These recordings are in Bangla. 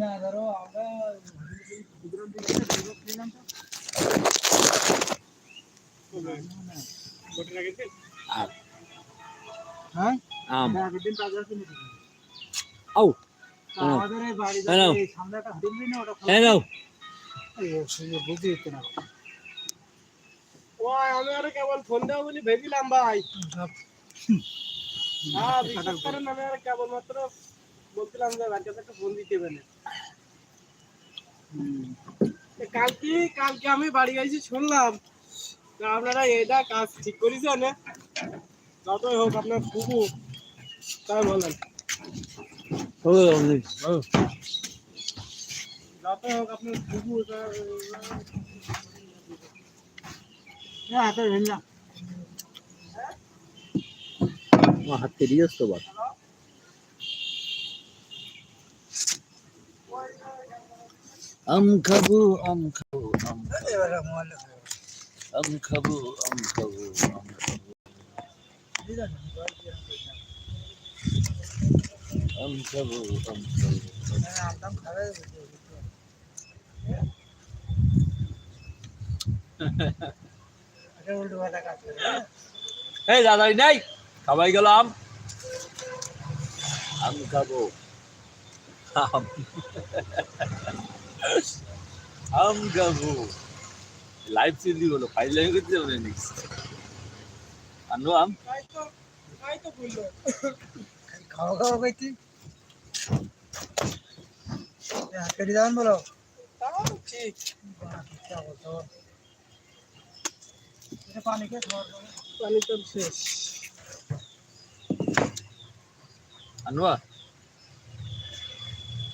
না ধরো আমরা হ্যাঁ। আম না আমি আরে কেবল ফোন দেবো বলে ভেবেছিলাম ভাই। হ্যাঁ বলছিলাম যে কাছে একটা ফোন দিতে এ কালকে কালকে আমি বাড়ি গেছি শুনলাম আপনারা এটা কাজ ঠিক করেছেন? যতই হোক আপনার ফুবু তাই বলেন। যতই হোক আপনার ফুবু হ্যাঁ হাতে হাত দিয়েছ তো বাদ আম খাব আম খাব আম এবারে মোবাইল আম খাব আম খাব আম খাব আম খাব আম খাব আমদাম খাবে এটা উল্টো পাল্টা কাজ করে হ্যাঁ? এই দাদাই নাই খাবাই গেলাম আম খাব আম আম খাবো লাইভ চিন্দি বলো ফাইল লাইভ করতে যাবো না আনো আম তাই তো তাই তো বললো খালি খাওয়া খাওয়া করছি কেটে যাবেন বলো তাও ঠিক क्या बोलते हो এটা পানি খেয়ে খাওয়ার পরে পানি তো শেষ আনোয়া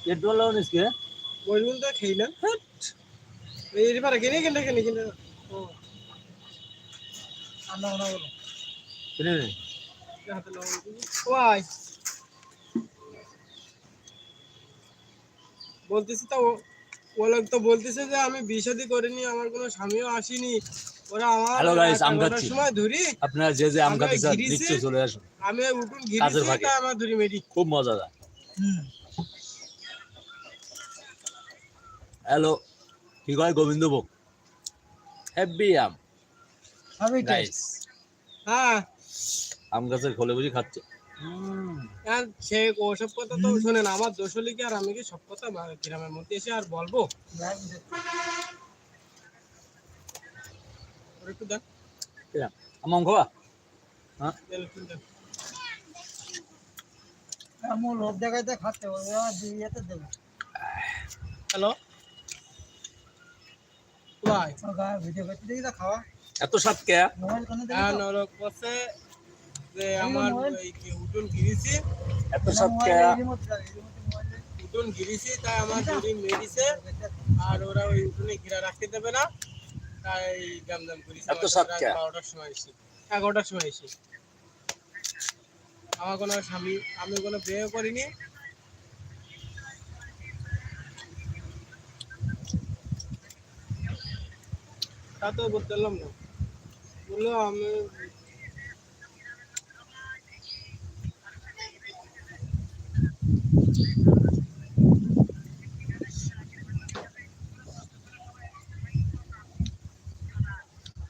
ये डोला इसके বলবেন তো খেইলেন এই পারে কিনে কিনে কিনে কিনে। ও। বলো। হাতে ওয়াই। বলতেছি তো ও- লোক তো বলতেছে যে আমি বিষাদি করিনি আমার কোনো স্বামীও আসেনি। ওরা আমার আম খাচ্ছি। সময় ধরি আপনারা যে যে আম চলে আসুন। উঠুন। তাই আমার ধরি মেরি। খুব মজাদার। হুম। হ্যালো কি কয় গোবিন্দ গোবিন্দভোগ? হ্যাপি আম। গাইস হ্যাঁ। আম গাছের খোলে বুঝি খাচ্ছে। আর সে ওসব কথা তো শোনেন আমার দোষ হলে কি আর আমি কি সব কথা গ্রামের মধ্যে এসে আর বলব? ওর একটু দেন আম আম খাওয়া দেন, একটু লোভ দেখাইতে খাচ্ছে দেবে। হ্যালো ভাই ভিডিও করতে দেখি তা খাওয়া এত কে? হ্যাঁ তো? নরক বসে যে আমার উঠুন গিরিছি এত কে। উঠুন গিরিছি তাই আমার ধরি মেরিছে। আর ওরা ওই উঠুনে ঘিরা রাখতে দেবে না। তাই গামজাম করিছে। এত সাত কে? বারোটার সময় এসে এগারোটার সময় এসে আমার কোনো স্বামী আমি কোনো বিয়ে করিনি। তা তো বলতে পারলাম না বলল আমি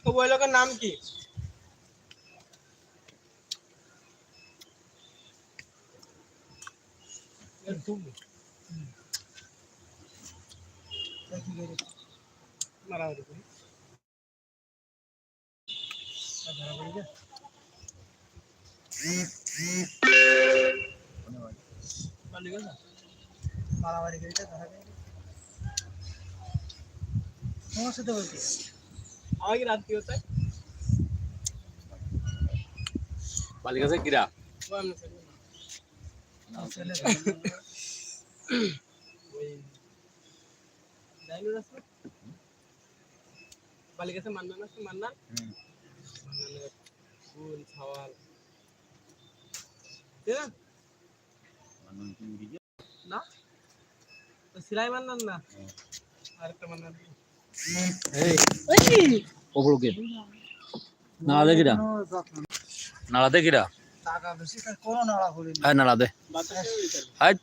তো ওই লোকের নাম কি মারামারি মারামারি করিতে ধরা তোমার সাথে বলছি আমার কি রাত কি মালিক আছে কিরা ও আমি চলি না। ছেলে বাঙালের ফুল ছাওয়াল না সেলাই মান্নান না আরেকটা মান্নান ওগুলোকে নাড়া দে কিরা নাড়া দে কিরা হ্যাঁ নাড়া দে হ্যাঁ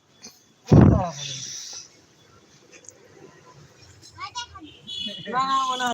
না না।